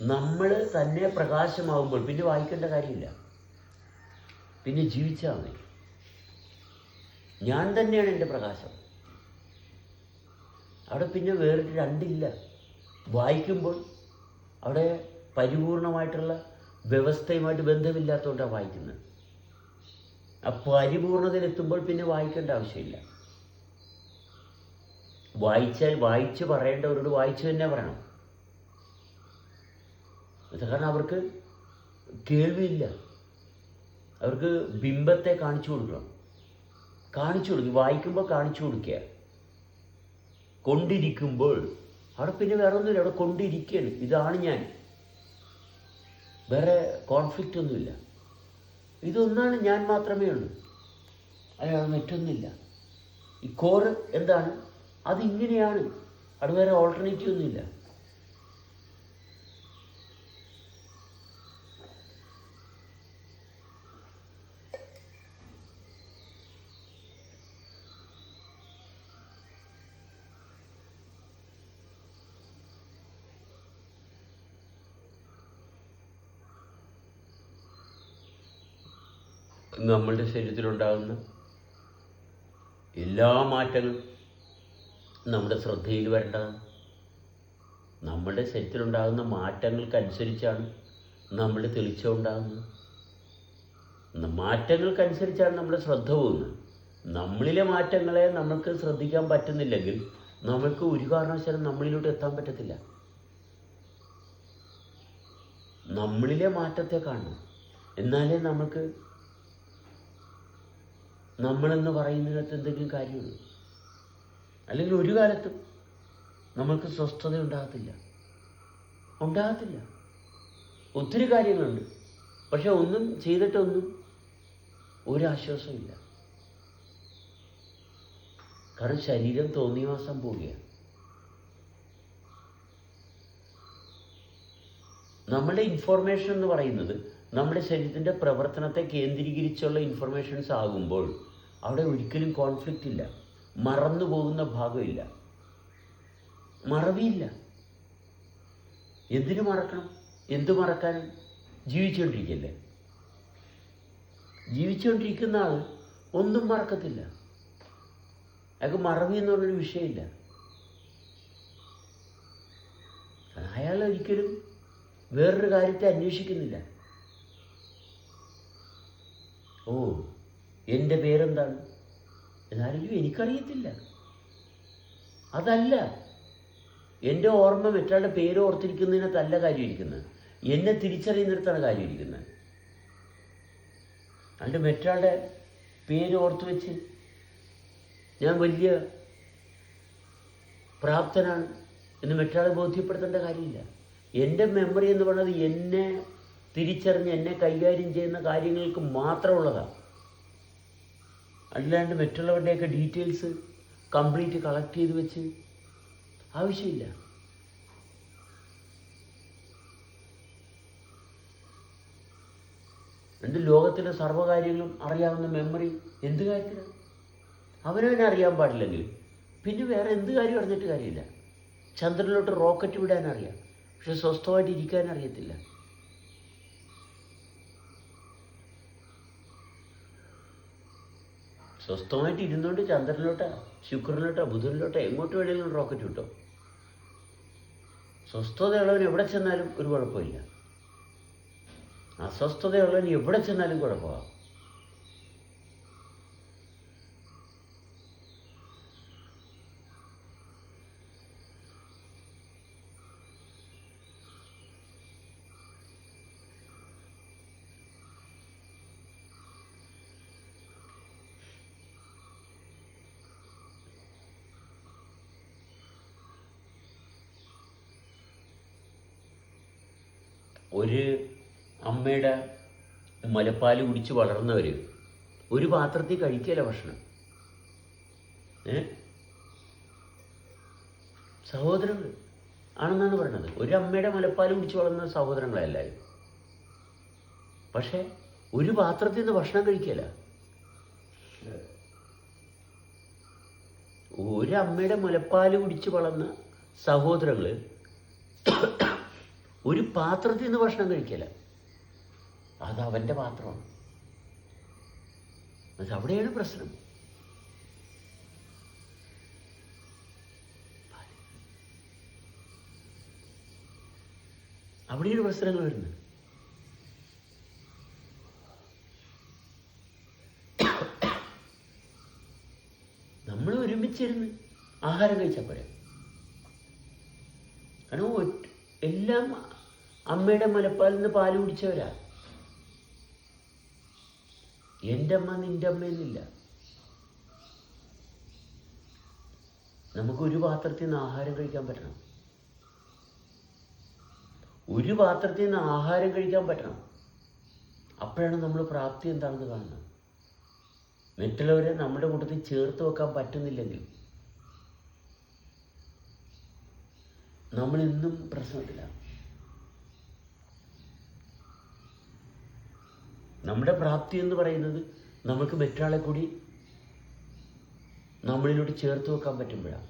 നമ്മൾ തന്നെ പ്രകാശമാകുമ്പോൾ പിന്നെ വായിക്കേണ്ട കാര്യമില്ല. പിന്നെ ജീവിച്ചാൽ മതി. ഞാൻ തന്നെയാണ് എന്റെ പ്രകാശം. അവിടെ പിന്നെ വേറിട്ട് രണ്ടില്ല. വായിക്കുമ്പോൾ അവിടെ പരിപൂർണമായിട്ടുള്ള വ്യവസ്ഥയുമായിട്ട് ബന്ധമില്ലാത്തതുകൊണ്ടാണ് വായിക്കുന്നത്. ആ പരിപൂർണതയിലെത്തുമ്പോൾ പിന്നെ വായിക്കേണ്ട ആവശ്യമില്ല. വായിച്ചാൽ വായിച്ച് പറയേണ്ടവരോട് വായിച്ചു തന്നെ പറയണം. കാരണം അവർക്ക് കേൾവിയില്ല. അവർക്ക് ബിംബത്തെ കാണിച്ചു കൊടുക്കണം. കാണിച്ചു കൊടുക്കുക വായിക്കുമ്പോൾ കാണിച്ചു കൊടുക്കുക. കൊണ്ടിരിക്കുമ്പോൾ അവിടെ പിന്നെ വേറെ ഒന്നുമില്ല അവിടെ കൊണ്ടിരിക്കുകയാണ്. ഇതാണ് ഞാൻ. വേറെ കോൺഫ്ലിക്റ്റ് ഒന്നുമില്ല. ഇതൊന്നാണ് ഞാൻ മാത്രമേ ഉള്ളൂ. അല്ലാതെ മറ്റൊന്നുമില്ല. ഈ കോറ് എന്താണ്? അതിങ്ങനെയാണ്. അവിടെ വേറെ ഓൾട്ടർനേറ്റീവ് ഒന്നുമില്ല. നമ്മളുടെ ശരീരത്തിലുണ്ടാകുന്ന എല്ലാ മാറ്റങ്ങളും നമ്മുടെ ശ്രദ്ധയിൽ വരേണ്ടതാണ്. നമ്മുടെ ശരീരത്തിലുണ്ടാകുന്ന മാറ്റങ്ങൾക്കനുസരിച്ചാണ് നമ്മുടെ തെളിച്ചം ഉണ്ടാകുന്നത്. മാറ്റങ്ങൾക്കനുസരിച്ചാണ് നമ്മുടെ ശ്രദ്ധ പോകുന്നത്. നമ്മളിലെ മാറ്റങ്ങളെ നമ്മൾക്ക് ശ്രദ്ധിക്കാൻ പറ്റുന്നില്ലെങ്കിൽ നമ്മൾക്ക് ഒരു കാരണവശാലും നമ്മളിലോട്ട് എത്താൻ പറ്റത്തില്ല. നമ്മളിലെ മാറ്റത്തെ കാണണം. എന്നാലേ നമുക്ക് നമ്മളെന്ന് പറയുന്നതിനകത്ത് എന്തെങ്കിലും കാര്യമുള്ളൂ അല്ലെങ്കിൽ ഒരു കാലത്തും നമ്മൾക്ക് സ്വസ്ഥത ഉണ്ടാകത്തില്ല. ഉണ്ടാകത്തില്ല. ഒത്തിരി കാര്യങ്ങളുണ്ട്. പക്ഷെ ഒന്നും ചെയ്തിട്ടൊന്നും ഒരാശ്വാസമില്ല. കാരണം ശരീരം തോന്നിയ മാസം പോവുകയാണ്. നമ്മുടെ ഇൻഫോർമേഷൻ എന്ന് പറയുന്നത് നമ്മുടെ ശരീരത്തിന്റെ പ്രവർത്തനത്തെ കേന്ദ്രീകരിച്ചുള്ള ഇൻഫർമേഷൻസ് ആകുമ്പോൾ അവിടെ ഒരിക്കലും കോൺഫ്ലിക്റ്റ് ഇല്ല. മറന്നു പോകുന്ന ഭാഗമില്ല. മറവിയില്ല. എന്തിനു മറക്കണം? എന്തു മറക്കാൻ? ജീവിച്ചുകൊണ്ടിരിക്കല്ലേ? ജീവിച്ചുകൊണ്ടിരിക്കുന്ന ആൾ ഒന്നും മറക്കത്തില്ല. അയാൾക്ക് മറവി എന്ന് പറഞ്ഞൊരു വിഷയമില്ല. അയാൾ ഒരിക്കലും വേറൊരു കാര്യത്തെ അന്വേഷിക്കുന്നില്ല. ഓ എന്റെ പേരെന്താണ്? എന്നാലും എനിക്കറിയത്തില്ല. അതല്ല എന്റെ ഓർമ്മ മറ്റാളുടെ പേര് ഓർത്തിരിക്കുന്നതിനകത്തല്ല കാര്യമിരിക്കുന്നത്. എന്നെ തിരിച്ചറിയുന്നിടത്താണ് കാര്യമിരിക്കുന്നത്. അല്ലാണ്ട് മെറ്റാളുടെ പേര് ഓർത്ത് വെച്ച് ഞാൻ വലിയ പ്രാപ്തനാണ് എന്ന് മറ്റാളെ ബോധ്യപ്പെടുത്തേണ്ട കാര്യമില്ല. എന്റെ മെമ്മറി എന്ന് പറയുന്നത് എന്നെ തിരിച്ചറിഞ്ഞ് എന്നെ കൈകാര്യം ചെയ്യുന്ന കാര്യങ്ങൾക്ക് മാത്രമുള്ളതാണ്. അല്ലാണ്ട് മറ്റുള്ളവരുടെയൊക്കെ ഡീറ്റെയിൽസ് കംപ്ലീറ്റ് കളക്ട് ചെയ്ത് വെച്ച് ആവശ്യമില്ല. എന്ത് ലോകത്തിലെ സർവകാര്യങ്ങളും അറിയാവുന്ന മെമ്മറി എന്ത് കാര്യത്തിലാണ് അവനവനെ അറിയാൻ പാടില്ലെങ്കിൽ പിന്നെ വേറെ എന്ത് കാര്യം അറിഞ്ഞിട്ട് കാര്യമില്ല. ചന്ദ്രനിലോട്ട് റോക്കറ്റ് വിടാൻ അറിയാം പക്ഷെ സ്വസ്ഥമായിട്ട് ഇരിക്കാൻ അറിയത്തില്ല സ്വസ്ഥമായിട്ട് ഇരുന്നുകൊണ്ട് ചന്ദ്രനിലോട്ടാ ശുക്രനിലോട്ടാ ബുധനിലോട്ടാ എങ്ങോട്ട് വേണമെങ്കിലും റോക്കറ്റ് കിട്ടും. സ്വസ്ഥതയുള്ളവൻ എവിടെ ചെന്നാലും ഒരു കുഴപ്പമില്ല. അസ്വസ്ഥതയുള്ളവൻ എവിടെ ചെന്നാലും കുഴപ്പമാണ് ഒരു അമ്മയുടെ മുലപ്പാൽ കുടിച്ച് വളർന്നവർ ഒരു പാത്രത്തിൽ കഴിക്കല ഭക്ഷണം? ഏ? സഹോദരങ്ങൾ ആണെന്നാണ് പറയുന്നത് ഒരു അമ്മയുടെ മുലപ്പാൽ കുടിച്ച് വളർന്ന സഹോദരങ്ങളെല്ലാവരും പക്ഷേ ഒരു പാത്രത്തിൽ നിന്ന് ഭക്ഷണം കഴിക്കല ഒരു അമ്മയുടെ മുലപ്പാൽ കുടിച്ച് വളർന്ന സഹോദരങ്ങൾ ഒരു പാത്രത്തിൽ നിന്ന് ഭക്ഷണം കഴിക്കില്ല അത് അവന്റെ പാത്രമാണ്. അവിടെയാണ് പ്രശ്നം. അവിടെയാണ് പ്രശ്നങ്ങൾ വരുന്നത്. നമ്മൾ ഒരുമിച്ചിരുന്ന് ആഹാരം കഴിച്ചാൽ പോരെ. കാരണം എല്ലാം അമ്മയുടെ മുലപ്പാലിൽ നിന്ന് പാൽ കുടിച്ചവരാ. എന്റെ അമ്മ നിന്റെ അമ്മ എന്നില്ല. നമുക്ക് ഒരു പാത്രത്തിൽ നിന്ന് ആഹാരം കഴിക്കാൻ പറ്റണം. ഒരു പാത്രത്തിൽ നിന്ന് ആഹാരം കഴിക്കാൻ പറ്റണം. അപ്പോഴാണ് നമ്മൾ പ്രാപ്തി എന്താണെന്ന് കാണുന്നത്. മറ്റുള്ളവരെ നമ്മുടെ കൂട്ടത്തിൽ ചേർത്ത് വെക്കാൻ പറ്റുന്നില്ലെങ്കിൽ നമ്മൾ ഇന്നും പ്രശ്നത്തിലാണ്. നമ്മുടെ പ്രാപ്തി എന്ന് പറയുന്നത് നമുക്ക് മറ്റൊരാളെ കൂടി നമ്മളിലോട്ട് ചേർത്ത് വെക്കാൻ പറ്റുമ്പോഴാണ്.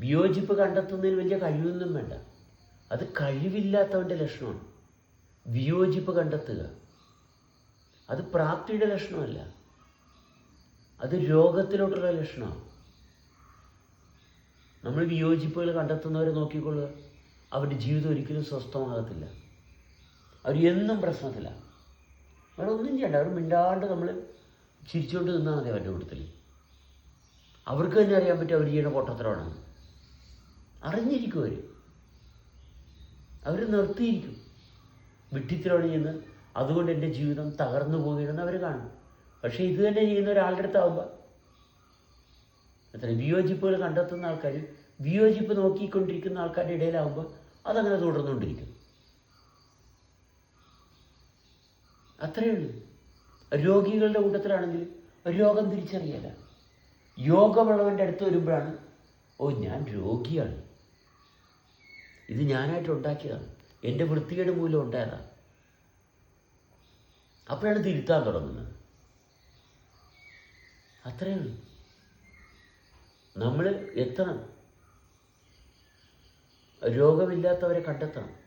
വിയോജിപ്പ് കണ്ടെത്തുന്നതിന് വലിയ കഴിവൊന്നും വേണ്ട. അത് കഴിവില്ലാത്തവന്റെ ലക്ഷണമാണ്. വിയോജിപ്പ് കണ്ടെത്തുക. അത് പ്രാപ്തിയുടെ ലക്ഷണമല്ല. അത് രോഗത്തിലോട്ടുള്ള ലക്ഷണമാണ്. നമ്മൾ വിയോജിപ്പുകൾ കണ്ടെത്തുന്നവരെ നോക്കിക്കൊള്ളുക. അവരുടെ ജീവിതം ഒരിക്കലും സ്വസ്ഥമാകത്തില്ല. അവർ എന്നും പ്രശ്നത്തിലാണ്. വേറെ ഒന്നും ചെയ്യണ്ട. അവർ മിണ്ടാണ്ട് നമ്മൾ ചിരിച്ചുകൊണ്ട് നിന്നാൽ മതി അവരുടെ കൂട്ടത്തിൽ അവർക്ക് തന്നെ അറിയാൻ പറ്റും അവർ ചെയ്യുന്ന പൊട്ടത്തരമാണെന്ന് അറിഞ്ഞിരിക്കും അവർ അവർ നിർത്തിയിരിക്കും. വിട്ടിത്തരമാണ് ചെയ്യുന്നത്. അതുകൊണ്ട് എന്റെ ജീവിതം തകർന്നു പോകുകയാണെന്ന് അവർ കാണും. പക്ഷേ ഇത് തന്നെ ചെയ്യുന്ന ഒരാളുടെ അടുത്താവുമ്പോൾ എത്ര വിയോജിപ്പുകൾ കണ്ടെത്തുന്ന ആൾക്കാർ വിയോജിപ്പ് നോക്കിക്കൊണ്ടിരിക്കുന്ന ആൾക്കാരുടെ ഇടയിലാവുമ്പോൾ അതങ്ങനെ തുടർന്നുകൊണ്ടിരിക്കും. അത്രയേ ഉള്ളൂ. രോഗികളുടെ കൂട്ടത്തിലാണെങ്കിൽ രോഗം തിരിച്ചറിയല യോഗമുള്ളവന്റെ അടുത്ത് വരുമ്പോഴാണ് ഓ ഞാൻ രോഗിയാണ്. ഇത് ഞാനായിട്ട് ഉണ്ടാക്കിയതാണ്. എന്റെ വൃത്തികേട് മൂലം ഉണ്ടായതാണ് അപ്പോഴാണ് തിരുത്താൻ തുടങ്ങുന്നത്. അത്രയേ ഉള്ളൂ. നമ്മൾ എത്തണം. രോഗമില്ലാത്തവരെ കണ്ടെത്തണം.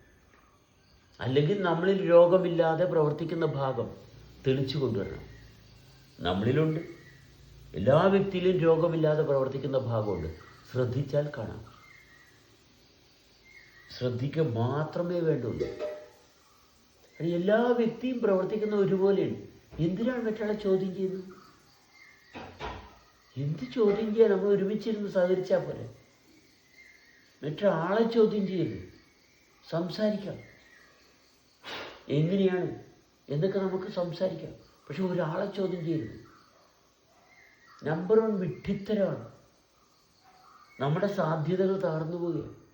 അല്ലെങ്കിൽ നമ്മളിൽ രോഗമില്ലാതെ പ്രവർത്തിക്കുന്ന ഭാഗം തെളിച്ചു കൊണ്ടുവരണം. നമ്മളിലുണ്ട്. എല്ലാ വ്യക്തിയിലും രോഗമില്ലാതെ പ്രവർത്തിക്കുന്ന ഭാഗമുണ്ട്. ശ്രദ്ധിച്ചാൽ കാണാം. ശ്രദ്ധിക്കുക മാത്രമേ വേണ്ടുള്ളൂ. എല്ലാ വ്യക്തിയും പ്രവർത്തിക്കുന്ന ഒരുപോലെയാണ്. എന്തിനാണ് മറ്റാളെ ചോദ്യം ചെയ്യുന്നത്? എന്ത് ചോദ്യം ചെയ്യാൻ നമ്മൾ ഒരുമിച്ചിരുന്ന് സഹകരിച്ചാൽ പോലെ മറ്റൊരാളെ ചോദ്യം ചെയ്യരുത് സംസാരിക്കാം. എങ്ങനെയാണ്? എന്നൊക്കെ നമുക്ക് സംസാരിക്കാം. പക്ഷെ ഒരാളെ ചോദ്യം ചെയ്യരുത്. നമ്പർ വൺ വിഡ്ഢിത്തരമാണ്. നമ്മുടെ സാധ്യതകൾ തകർന്നു പോവുകയാണ്.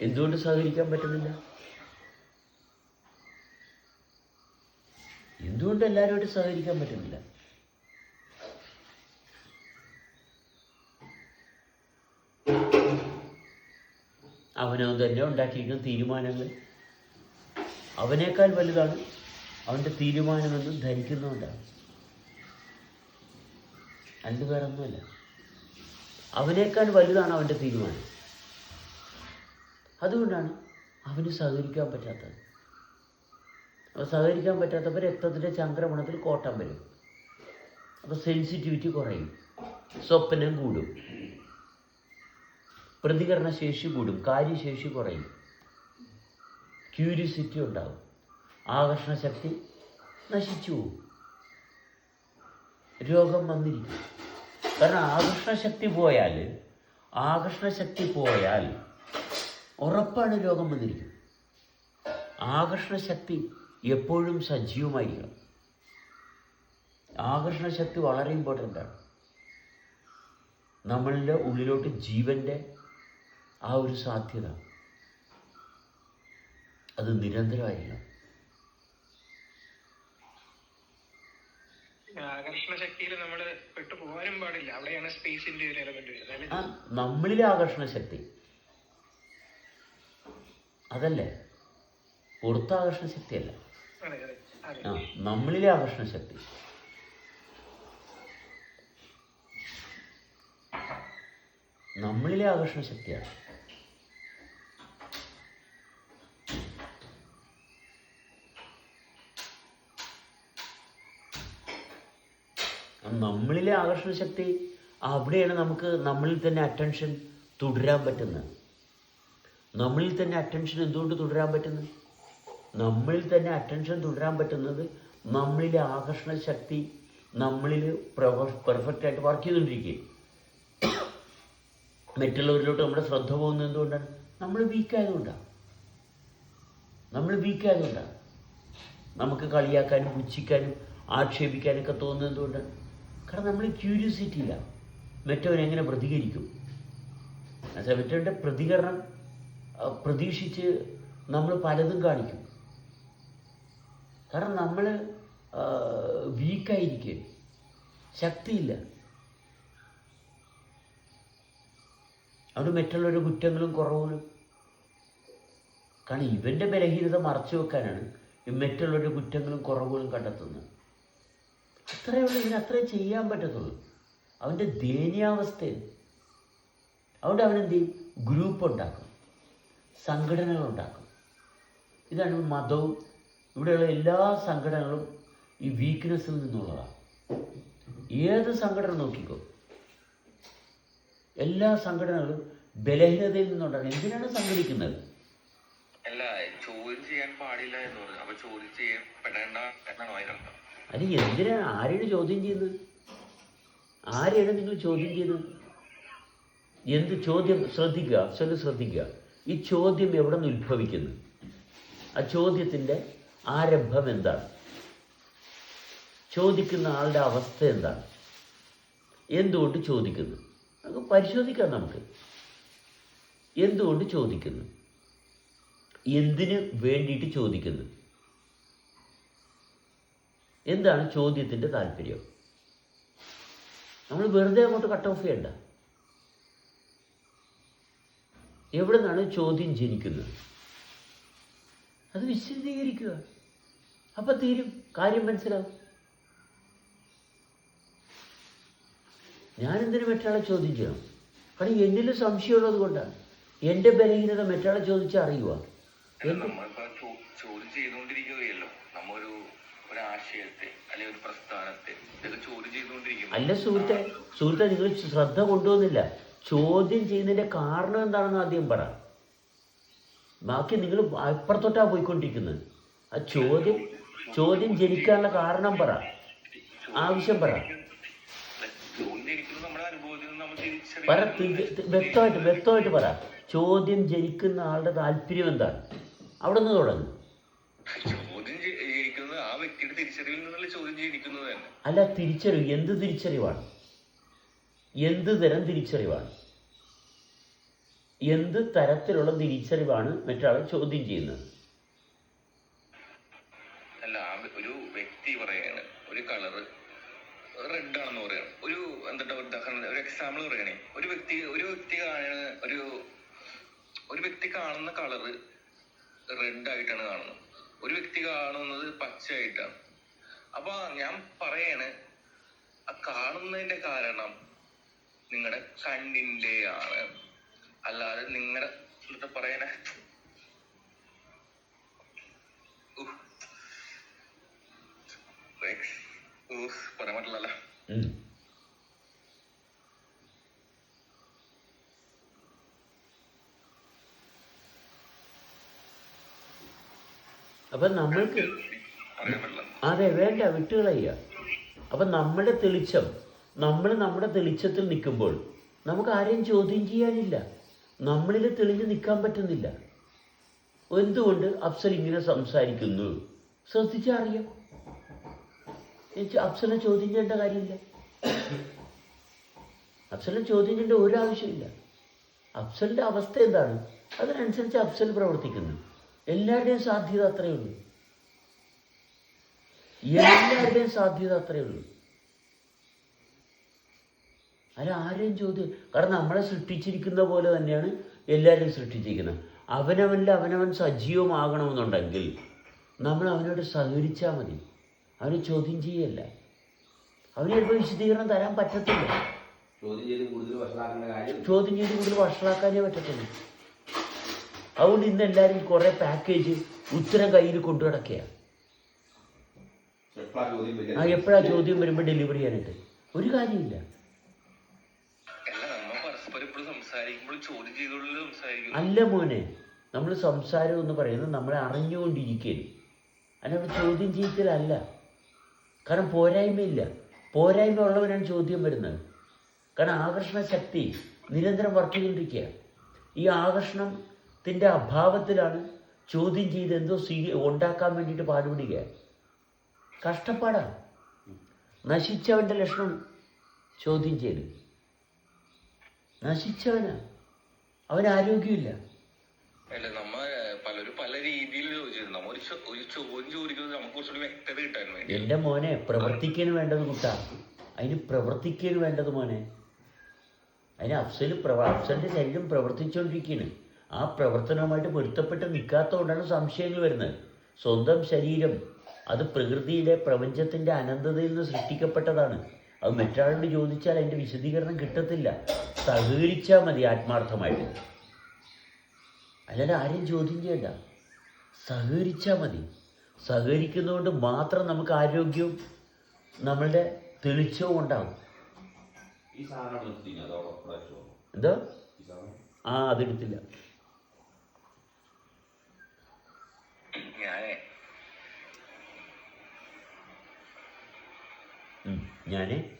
എന്തുകൊണ്ട് സഹകരിക്കാൻ പറ്റുന്നില്ല? എന്തുകൊണ്ട് എല്ലാവരുമായിട്ട് സഹകരിക്കാൻ പറ്റുന്നില്ല? അവനവൻ തന്നെ ഉണ്ടാക്കിയിരിക്കുന്ന തീരുമാനങ്ങൾ. അവനേക്കാൾ വലുതാണ്. അവന്റെ തീരുമാനമെന്ന് ധരിക്കുന്നതുകൊണ്ടാണ് അല്ല വേറെ ഒന്നുമല്ല അവനേക്കാൾ വലുതാണ് അവന്റെ തീരുമാനം. അതുകൊണ്ടാണ് അവന് സഹകരിക്കാൻ പറ്റാത്തത്. അപ്പോൾ സഹകരിക്കാൻ പറ്റാത്തപ്പോൾ രക്തത്തിന്റെ ചംക്രമണത്തിൽ കോട്ടം വരും. അപ്പോൾ സെൻസിറ്റിവിറ്റി കുറയും. സ്വപ്നം കൂടും. പ്രതികരണ ശേഷി കൂടും കാര്യശേഷി കുറയും. ക്യൂരിയോസിറ്റി ഉണ്ടാവും. ആകർഷണ ശക്തി നശിച്ചു രോഗം വന്നിരിക്കും. കാരണം ആകർഷണ ശക്തി പോയാൽ ആകർഷണ ശക്തി പോയാൽ ഉറപ്പാണ് രോഗം വന്നിരിക്കും ആകർഷണ ശക്തി എപ്പോഴും സജീവമായിരിക്കണം. ആകർഷണ ശക്തി വളരെ ഇമ്പോർട്ടന്റ് ആണ്. നമ്മളുടെ ഉള്ളിലോട്ട് ജീവന്റെ ആ ഒരു സാധ്യത. അത് ആകർഷണ ശക്തിയിൽ നമ്മൾ പെട്ടു പോകാനും പാടില്ല. അവിടെയാണ് സ്പേസിന്റെ ഒരു എലമെന്റ് വരുന്നത് നമ്മളിലെ ആകർഷണ ശക്തി അതല്ലേ? പുറത്ത് ആ നമ്മളിലെ ആകർഷണ ശക്തി നമ്മളിലെ ആകർഷണ നമ്മളിലെ ആകർഷണ ശക്തി അവിടെയാണ് നമുക്ക് നമ്മളിൽ തന്നെ അറ്റൻഷൻ തുടരാൻ പറ്റുന്നത്. നമ്മളിൽ തന്നെ അറ്റൻഷൻ എന്തുകൊണ്ട് തുടരാൻ പറ്റുന്നത്? നമ്മളിൽ തന്നെ അറ്റൻഷൻ തുടരാൻ പറ്റുന്നത് നമ്മളിലെ ആകർഷണ ശക്തി നമ്മളിൽ പെർഫെക്റ്റ് ആയിട്ട് വർക്ക് ചെയ്തുകൊണ്ടിരിക്കുകയും മറ്റുള്ളവരിലോട്ട് നമ്മുടെ ശ്രദ്ധ പോകുന്നത് എന്തുകൊണ്ടാണ്? നമ്മൾ വീക്കായതുകൊണ്ടാണ് നമ്മൾ വീക്കായതുകൊണ്ടാണ് നമുക്ക് കളിയാക്കാനും പുച്ഛിക്കാനും ആക്ഷേപിക്കാനൊക്കെ തോന്നുന്നത് എന്തുകൊണ്ടാണ്? കാരണം നമ്മൾ ഇല്ല. മറ്റവൻ എങ്ങനെ പ്രതികരിക്കും? എന്നുവെച്ചാൽ മറ്റവന്റെ പ്രതികരണം പ്രതീക്ഷിച്ച് നമ്മൾ പലതും കാണിക്കും. കാരണം നമ്മൾ വീക്കായിരിക്കുക ശക്തിയില്ല. അവിടെ മറ്റുള്ളവരുടെ കുറ്റങ്ങളും കുറവുകളും. കാരണം ഇവന്റെ ബലഹീനത മറച്ചു വെക്കാനാണ് മറ്റുള്ളവരുടെ കുറ്റങ്ങളും കുറവുകളും കണ്ടെത്തുന്നത്. അത്രയേ ഉള്ളൂ ഇതിന് അത്രേ ചെയ്യാൻ പറ്റത്തുള്ളൂ അവന്റെ ദയനീയാവസ്ഥയിൽ അതുകൊണ്ട് അവൻ ചെയ്യും? ഗ്രൂപ്പ് ഉണ്ടാക്കും. സംഘടനകൾ ഉണ്ടാക്കും ഇതാണ് മതവും ഇവിടെയുള്ള എല്ലാ സംഘടനകളും ഈ വീക്ക്നെസ്സിൽ നിന്നുള്ളതാണ്. ഏത് സംഘടന നോക്കിക്കോ എല്ലാ സംഘടനകളും ബലഹീനതയിൽ നിന്നുണ്ടാണ്. എന്തിനാണ് സംഘടിക്കുന്നത്? അല്ല ചോദ്യം ചെയ്യാൻ പാടില്ല എന്ന് പറഞ്ഞു. അപ്പൊ ചോദ്യം ചെയ്യപ്പെടേണ്ട എന്നാണ് അതിനർത്ഥം അല്ല എന്തിനാണ് ആരെയാണ് ചോദ്യം ചെയ്യുന്നത്? ആരെയാണ് നിങ്ങൾ ചോദ്യം ചെയ്യുന്നത്? എന്ത് ചോദ്യം ശ്രദ്ധിക്കുക അഫ്സൽ ശ്രദ്ധിക്കുക. ഈ ചോദ്യം എവിടെ നിന്ന് ഉത്ഭവിക്കുന്നു? ആ ചോദ്യത്തിന്റെ ആരംഭം എന്താണ്? ചോദിക്കുന്ന ആളുടെ അവസ്ഥ എന്താണ്? എന്തുകൊണ്ട് ചോദിക്കുന്നു? അത് പരിശോധിക്കാം നമുക്ക്. എന്തുകൊണ്ട് ചോദിക്കുന്നു? എന്തിനു വേണ്ടിയിട്ട് ചോദിക്കുന്നു? എന്താണ് ചോദ്യത്തിന്റെ താല്പര്യം? നമ്മൾ വെറുതെ അങ്ങോട്ട് കട്ട് ഓഫ് ചെയ്യണ്ട. എവിടെ നിന്നാണ് ചോദ്യം ജനിക്കുന്നത്? അത് വിശദീകരിക്കുക. അപ്പം തീരും. കാര്യം മനസ്സിലാവും. ഞാനെന്തിനു മറ്റൊരാളെ ചോദ്യം ചെയ്യണം? കാരണം എന്നിൽ സംശയമുള്ളത് കൊണ്ടാണ്. എന്റെ ബലഹീനത മറ്റൊരാളെ ചോദിച്ചാൽ അറിയുക ചോദ്യം ചെയ്തുകൊണ്ടിരിക്കുകയല്ലോ. നമ്മൊരു ഒരു ആശയത്തെ അല്ലെങ്കിൽ ഒരു പ്രസ്ഥാനത്തെ ഇതൊക്കെ ചോദ്യം ചെയ്തുകൊണ്ടിരിക്കുന്നു. അല്ല സുഹൃത്തെ സുഹൃത്തെ നിങ്ങൾ ശ്രദ്ധ കൊണ്ടുവന്നില്ല. ചോദ്യം ചെയ്യുന്നതിന്റെ കാരണം എന്താണെന്ന് ആദ്യം പറ. ബാക്കി നിങ്ങൾ അപ്പുറത്തോട്ടാ പോയിക്കൊണ്ടിരിക്കുന്നത്. ആ ചോദ്യം ചോദ്യം ജനിക്കാനുള്ള കാരണം പറ. ആവശ്യം പറ. പറ വ്യക്തമായിട്ട് വ്യക്തമായിട്ട് പറ. ചോദ്യം ജനിക്കുന്ന ആളുടെ താല്പര്യം എന്താണ്? അവിടെ നിന്ന് തുടങ്ങും തിരിച്ചറിവിൽ നിന്നുള്ള ചോദ്യം തന്നെ? അല്ല തിരിച്ചറിവ് എന്ത് തിരിച്ചറിവാണ്? എന്ത് തരം തിരിച്ചറിവാണ്? എന്ത് തരത്തിലുള്ള തിരിച്ചറിവാണ് മറ്റൊരാളെ ചോദ്യം ചെയ്യുന്നത്? അല്ല ഒരു വ്യക്തി പറയാണ് ഒരു കളറ് റെഡ് ആണെന്ന് പറയാണ്. ഒരു എന്താ ഉദാഹരണം ഒരു എക്സാമ്പിൾ പറയണേ. ഒരു വ്യക്തി ഒരു വ്യക്തി കാണുന്ന ഒരു ഒരു വ്യക്തി കാണുന്ന കളറ് റെഡ് ആയിട്ടാണ് കാണുന്നത്. ഒരു വ്യക്തി കാണുന്നത് പച്ചയായിട്ടാണ് അപ്പൊ ഞാൻ പറയാണ് ആ കാണുന്നതിന്റെ കാരണം നിങ്ങളുടെ കണ്ണിന്റെ ആണ് അല്ലാതെ നിങ്ങളുടെ എന്നിട്ട് പറയണേ. പറയാൻ പറ്റില്ല അപ്പൊ നമ്മൾക്ക് അതെ വേണ്ട വിട്ടുകളയ്യ അപ്പം നമ്മുടെ തെളിച്ചം നമ്മൾ നമ്മുടെ തെളിച്ചത്തിൽ നിൽക്കുമ്പോൾ നമുക്ക് ആരെയും ചോദ്യം ചെയ്യാനില്ല. നമ്മളിൽ തെളിഞ്ഞ് നിൽക്കാൻ പറ്റുന്നില്ല. എന്തുകൊണ്ട് അഫ്സൽ ഇങ്ങനെ സംസാരിക്കുന്നു? ശ്രദ്ധിച്ചാൽ അറിയാം. എനിക്ക് അഫ്സലിനെ ചോദ്യം ചെയ്യേണ്ട കാര്യമില്ല. അഫ്സലിനെ ചോദ്യം ചെയ്യേണ്ട ഒരു ആവശ്യമില്ല അഫ്സലിന്റെ അവസ്ഥ എന്താണ്? അതിനനുസരിച്ച് അഫ്സൽ പ്രവർത്തിക്കുന്നു. എല്ലാവരുടെയും സാധ്യത അത്രയേ ഉള്ളൂ. എല്ലാവരുടെയും സാധ്യത അത്രയേ ഉള്ളൂ. അല്ല ആരെയും ചോദ്യം കാരണം നമ്മളെ സൃഷ്ടിച്ചിരിക്കുന്ന പോലെ തന്നെയാണ് എല്ലാവരെയും സൃഷ്ടിച്ചിരിക്കുന്നത്. അവനവനിൽ അവനവൻ സജീവമാകണമെന്നുണ്ടെങ്കിൽ നമ്മൾ അവനോട് സഹകരിച്ചാൽ മതി. അവനെ ചോദ്യം ചെയ്യല്ല. അവനെ ചിലപ്പോൾ വിശദീകരണം തരാൻ പറ്റത്തില്ല. ചോദ്യം ചെയ്ത് കൂടുതൽ വഷളാക്കാനേ പറ്റത്തില്ല അതുകൊണ്ട് ഇന്ന് എല്ലാവരും കുറേ പാക്കേജ് ഉത്തരം കയ്യിൽ കൊണ്ടു കിടക്കുക എപ്പോഴാ ചോദ്യം വരിക ആ എപ്പോഴാ ചോദ്യം വരുമ്പോൾ ഡെലിവറി ചെയ്യാനായിട്ട്? ഒരു കാര്യമില്ല. അല്ല അല്ല മോനെ നമ്മൾ സംസാരം എന്ന് പറയുന്നത് നമ്മൾ അറിഞ്ഞുകൊണ്ടിരിക്കുകയാണ്. അല്ലാതെ ചോദ്യം ചെയ്യത്തിലല്ല. കാരണം പോരായ്മയില്ല. പോരായ്മ ഉള്ളവരാണ് ചോദ്യം വരുന്നത്. കാരണം ആകർഷണ ശക്തി നിരന്തരം വർക്ക് ചെയ്തുകൊണ്ടിരിക്കുക ഈ ആകർഷണത്തിന്റെ അഭാവത്തിലാണ് ചോദ്യം ചെയ്ത് എന്തോ സ്വീ ഉണ്ടാക്കാൻ വേണ്ടിയിട്ട് പാടുപിടിക്കുക കഷ്ടപ്പാടാണ്. നശിച്ചവന്റെ ലക്ഷണം ചോദ്യം ചെയ്ത് നശിച്ചവനാ. അവന് ആരോഗ്യമില്ല. അല്ല നമ്മ പലരും പല രീതിയിൽ ചോദിച്ചിരുന്നു നമ്മ ഒരു ഒരു ചോദ്യം ചോദിക്കുന്നത് നമുക്ക് കുറച്ചുകൂടി വ്യക്തത കിട്ടാൻ വേണ്ടി. എന്റെ മോനെ പ്രവർത്തിക്കാൻ വേണ്ടത് മുട്ട. അതിന് പ്രവർത്തിക്കാൻ വേണ്ടത് മോനെ. അതിന് അഫ്സൽ പ്രവ അഫ്സലിന്റെ ശരീരം പ്രവർത്തിച്ചുകൊണ്ടിരിക്കുകയാണ് ആ പ്രവർത്തനവുമായിട്ട് പൊരുത്തപ്പെട്ട് നിൽക്കാത്തതുകൊണ്ടാണ് സംശയങ്ങൾ വരുന്നത്. സ്വന്തം ശരീരം അത് പ്രകൃതിയിലെ പ്രപഞ്ചത്തിന്റെ അനന്തതയിൽ നിന്ന് സൃഷ്ടിക്കപ്പെട്ടതാണ്. അത് മറ്റൊരാളോട് ചോദിച്ചാൽ അതിന്റെ വിശദീകരണം കിട്ടത്തില്ല. സഹകരിച്ചാൽ മതി ആത്മാർത്ഥമായിട്ട്. അല്ലാതെ ആരെയും ചോദ്യം ചെയ്യണ്ട. സഹകരിച്ചാൽ മതി. സഹകരിക്കുന്നതുകൊണ്ട് മാത്രം നമുക്ക് ആരോഗ്യവും നമ്മളുടെ തെളിച്ചവും പ്രാവശ്യം എന്തോ? ആ അതെടുത്തില്ല ഞാനേ കിട്ടില്ല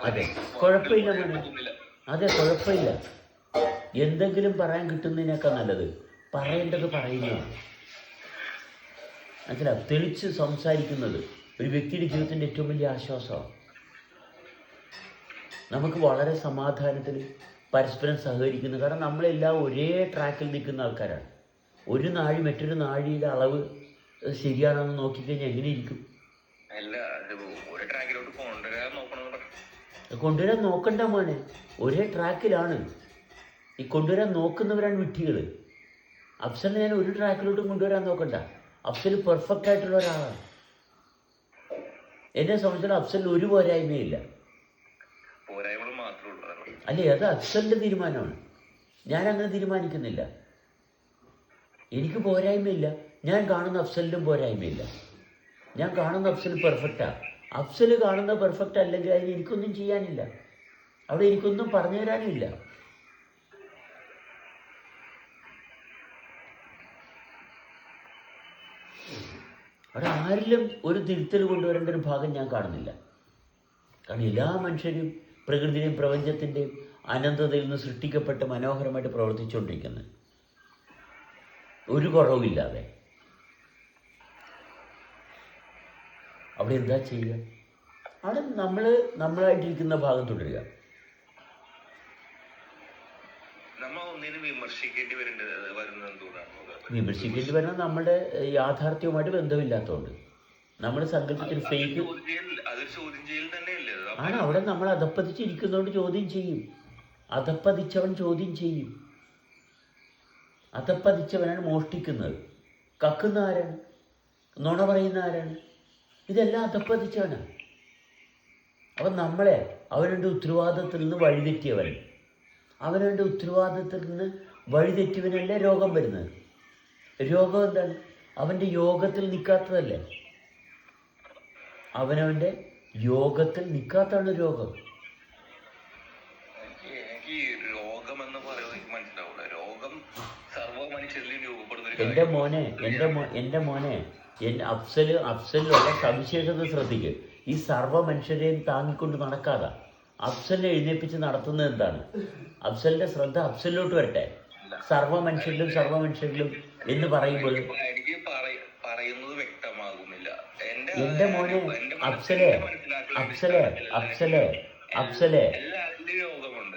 അതെ. കുഴപ്പമില്ല മോനെ അതെ കുഴപ്പമില്ല. എന്തെങ്കിലും പറയാൻ കിട്ടുന്നതിനേക്കാൾ നല്ലത്. പറയേണ്ടത് പറയുന്നതാണ് മനസ്സിലാവും തെളിച്ച് സംസാരിക്കുന്നത് ഒരു വ്യക്തിയുടെ ജീവിതത്തിന്റെ ഏറ്റവും വലിയ ആശ്വാസമാണ്. നമുക്ക് വളരെ സമാധാനത്തിൽ പരസ്പരം സഹകരിക്കുന്നു. കാരണം നമ്മളെല്ലാം ഒരേ ട്രാക്കിൽ നിൽക്കുന്ന ആൾക്കാരാണ്. ഒരു നാഴി മറ്റൊരു നാഴിയുടെ അളവ് ശരിയാണെന്ന് നോക്കിക്കഴിഞ്ഞാൽ എങ്ങനെ ഇരിക്കും കൊണ്ടുവരാൻ നോക്കണ്ട മോനെ. ഒരേ ട്രാക്കിലാണ്. ഈ കൊണ്ടുവരാൻ നോക്കുന്നവരാണ് വിട്ടികൾ അഫ്സലിനെ ഞാൻ ഒരു ട്രാക്കിലോട്ടും കൊണ്ടുവരാൻ നോക്കണ്ട. അഫ്സൽ പെർഫെക്റ്റ് ആയിട്ടുള്ള ഒരാളാണ്. എന്നെ സംബന്ധിച്ചിടത്തോളം അഫ്സലിന് ഒരു പോരായ്മയില്ല. അല്ലേ? അത് അഫ്സലിന്റെ തീരുമാനമാണ്. ഞാൻ അങ്ങനെ തീരുമാനിക്കുന്നില്ല. എനിക്ക് പോരായ്മയില്ല. ഞാൻ കാണുന്ന അഫ്സലിലും പോരായ്മയില്ല. ഞാൻ കാണുന്ന അഫ്സൽ പെർഫെക്റ്റാ അഫ്സൽ കാണുന്ന പെർഫെക്റ്റ് അല്ലെങ്കിൽ അതിന് എനിക്കൊന്നും ചെയ്യാനില്ല. അവിടെ എനിക്കൊന്നും പറഞ്ഞു തരാനും ഇല്ല അവിടെ ആരിലും ഒരു തിരുത്തൽ കൊണ്ടുവരേണ്ട ഒരു ഭാഗം ഞാൻ കാണുന്നില്ല. കാരണം എല്ലാ മനുഷ്യരും പ്രകൃതിയുടെയും പ്രപഞ്ചത്തിന്റെയും അനന്തതയിൽ നിന്ന് സൃഷ്ടിക്കപ്പെട്ട് മനോഹരമായിട്ട് പ്രവർത്തിച്ചുകൊണ്ടിരിക്കുന്നത്. ഒരു കുറവില്ലാതെ അവിടെ എന്താ ചെയ്യുക? അവിടെ നമ്മൾ നമ്മളായിട്ടിരിക്കുന്ന ഭാഗം തുടരുക. വിമർശിക്കേണ്ടി വരുന്ന വരുന്നത് നമ്മുടെ യാഥാർത്ഥ്യവുമായിട്ട് ബന്ധമില്ലാത്തതുകൊണ്ട്. നമ്മൾ സങ്കല്പിച്ചൊരു ഫേക്ക് ആണ്. അവിടെ നമ്മൾ അധപ്പതിച്ചിരിക്കുന്നതുകൊണ്ട് ചോദ്യം ചെയ്യും. അധപ്പതിച്ചവൻ ചോദ്യം ചെയ്യും. അധപ്പതിച്ചവനാണ് മോഷ്ടിക്കുന്നത്. കക്കുന്ന ആരാണ്? നുണ പറയുന്ന ആരാണ്? ഇതെല്ലാം അതപ്പതിച്ചവനാണ് അപ്പം നമ്മളെ അവരുടെ ഉത്തരവാദിത്തത്തിൽ നിന്ന് വഴിതെറ്റിയവൻ. അവനവന്റെ ഉത്തരവാദിത്തത്തിൽ നിന്ന് വഴിതെറ്റിയവനല്ലേ രോഗം വരുന്നത്. രോഗം എന്താണ്? അവന്റെ യോഗത്തിൽ നിൽക്കാത്തതല്ലേ? അവനവന്റെ യോഗത്തിൽ നിൽക്കാത്തതാണ് രോഗം. എന്റെ മോനെ എന്റെ മോ എന്റെ മോനെ അഫ്സൽ അഫ്സൽ അഫ്സലിലുള്ള സവിശേഷത ശ്രദ്ധിക്കുക ഈ സർവ മനുഷ്യരെയും താങ്ങിക്കൊണ്ട് നടക്കാതെ. അഫ്സലിനെ എഴുന്നേപ്പിച്ച് നടത്തുന്നത് എന്താണ്? അഫ്സലിന്റെ ശ്രദ്ധ അഫ്സലിലോട്ട് വരട്ടെ. സർവ മനുഷ്യരിലും സർവ മനുഷ്യരിലും എന്ന് പറയുമ്പോൾ എന്റെ മോനെ എന്റെ അഫ്സലെ അഫ്സലെ അഫ്സലെ അഫ്സലെ.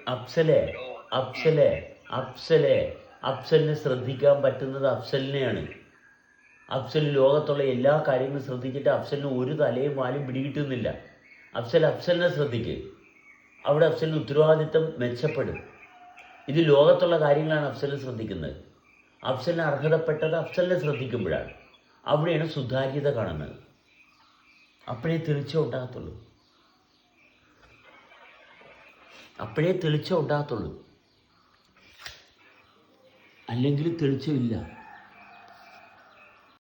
അഫ്സലെ അഫ്സലെ അഫ്സലെ. അഫ്സലിനെ ശ്രദ്ധിക്കാൻ പറ്റുന്നത് അഫ്സലിനെയാണ്. അഫ്സൽ ലോകത്തുള്ള എല്ലാ കാര്യങ്ങളും ശ്രദ്ധിച്ചിട്ട് അഫ്സലിന് ഒരു തലയും വാലും പിടികിട്ടുന്നില്ല. അഫ്സൽ അഫ്സലിനെ ശ്രദ്ധിക്കുക അവിടെ അഫ്സലിന് ഉത്തരവാദിത്തം മെച്ചപ്പെടും. ഇത് ലോകത്തുള്ള കാര്യങ്ങളാണ് അഫ്സൽ ശ്രദ്ധിക്കുന്നത്. അഫ്സലിന് അർഹതപ്പെട്ടത് അഫ്സലിനെ ശ്രദ്ധിക്കുമ്പോഴാണ്. അവിടെയാണ് സുതാര്യത കാണുന്നത്. അപ്പോഴേ തെളിച്ചം ഉണ്ടാകത്തുള്ളൂ. അപ്പോഴേ തെളിച്ചം ഉണ്ടാകത്തുള്ളൂ. അല്ലെങ്കിൽ തെളിച്ചമില്ല.